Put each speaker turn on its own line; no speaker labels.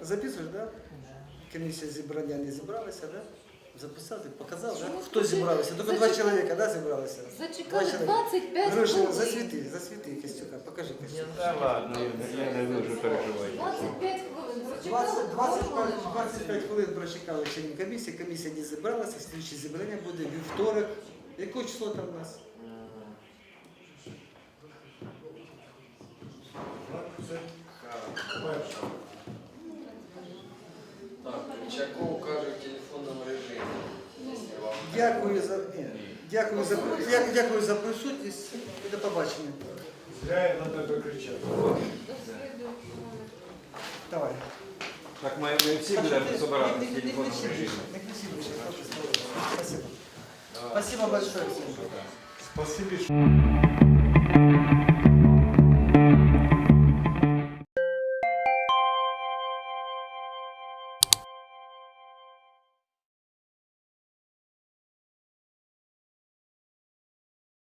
Записуєш, да? Комісія зібрання не зібралася, да? Записати, показав, да? Хто
скажи?
зібралися? Тільки два чоловіка, да, зібралися?
Зачекали 25
Гроші,
хвилин.
засвіти, засвіти, Костюка, покажи, Костюк.
Та ладно, я, не дуже переживаю.
25 хвилин.
20,
Зачекали
25,
хвилин.
25 хвилин прочекали члени комісії, комісія не зібралася, слідче зібрання буде вівторок. Яке число там у нас?
Так, Чаков каже в телефонному режимі. Якщо вам
Дякую за, ні, дякую за, дя- дякую за присутність і до побачення.
Зря я на тебе кричав.
Давай.
Так ми, ми всі будемо збирати
Не-
в
не- не
телефонному
кричи
режимі.
більше, Не кричи більше, просто Спасибо. Спасибо большое всем.
Спасибі, що